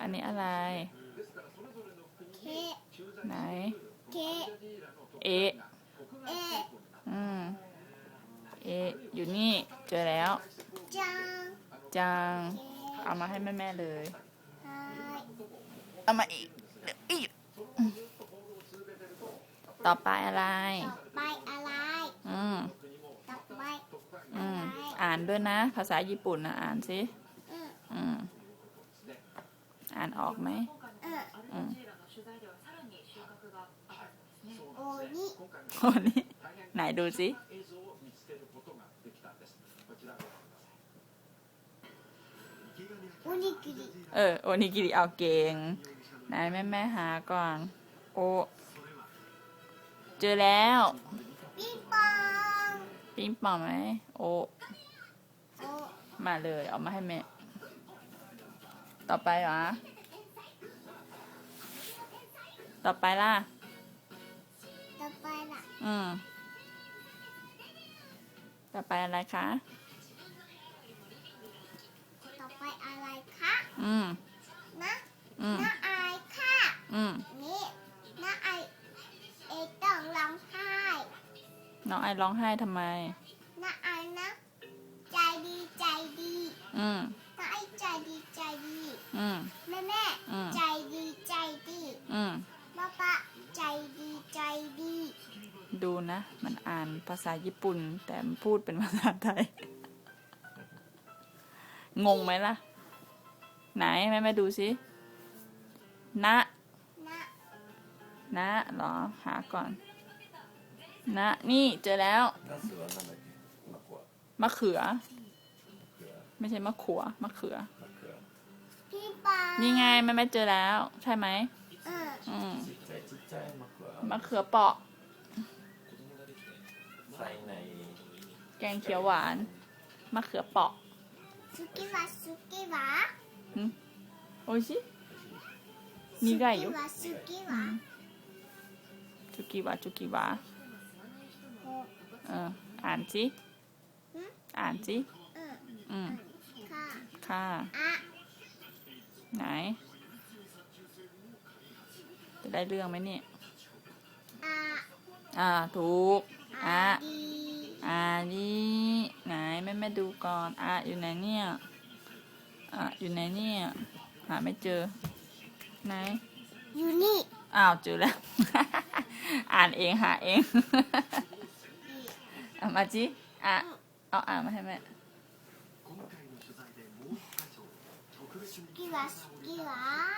อันนี้อะไร เคไหน เคเอะเออืม เอะอยู่นี่เจอแล้ว จังจังเคเอามาให้แม่แม่ๆเลย ไฮเอามาอีกเดี๋ยวอีกอืมต่อไปอะไร ต่อไปอะไรอืม ต่อไปอือะมไรอ่านด้วยนะ ภาษาญี่ปุ่นนะอ่านสิ อืม อืม อ่านออกไหมอืมอืมโอนี่โอ้นี่ไหนดูสิโอนิกิริเออโอนิกิริเอาเก่งไหนแม่แม่ๆหาก่อน โอ เจอแล้วปิงปองปิ้งปองไหมโอโอ มาเลยเอามาให้แม่ ต่อไปเหรอ ต่อไปล่ะ ต่อไปล่ะ อืม ต่อไปอะไรคะ ต่อไปอะไรคะ อืม นะอืมน้าอายค่ะ อืม นี่น้าอายเอต้องร้องไห้ น้องไอร้องไห้ทำไม น้าอายนะ ใจดีใจดี อืม น้าอายใจดีใจดี อืม แม่แม่ อืม ใจดีใจดี อืม ป้าป้าใจดีใจดี ดูนะ มันอ่านภาษาญี่ปุ่น แต่มันพูดเป็นภาษาไทย งงไหมล่ะ ไหนแม่แม่ดูสิ นะ นะ นะเหรอ หาก่อน นะ นี่เจอแล้ว ナスはなんだっけマコア มะเขือ クワ ไม่ใช่มะขัวมะเขือ มะเขือพี่ปานี่ไงแม่แม่เจอแล้ว ใช่ไหมอืมมะเขือเปาะ ใส่ในแกงเขียวหวานมะเขือเปาะสุกี้วะสุกี้วะโอ้ยชิ นี่ไงอยู่ สุกี้วะสุกี้วะจุกิวะจุกิวะโอ้ เอออ่านสิอ่านสิอออืม ค่ะค่ะอะไหน จะได้เรื่องไหมเนี่ยอะอ่า ถูก อะดีอ่านี่ไหนแม่แม่ดูก่อน อะอยู่ไหนเนี่ย อะอยู่ไหนเนี่ย หาไม่เจอ ไหน อยู่นี่ อ้าวเจอแล้ว อ่านเองหาเองเอามาจิอะ เอาอ่านมาให้แม่ สุกิวะสุกิวะ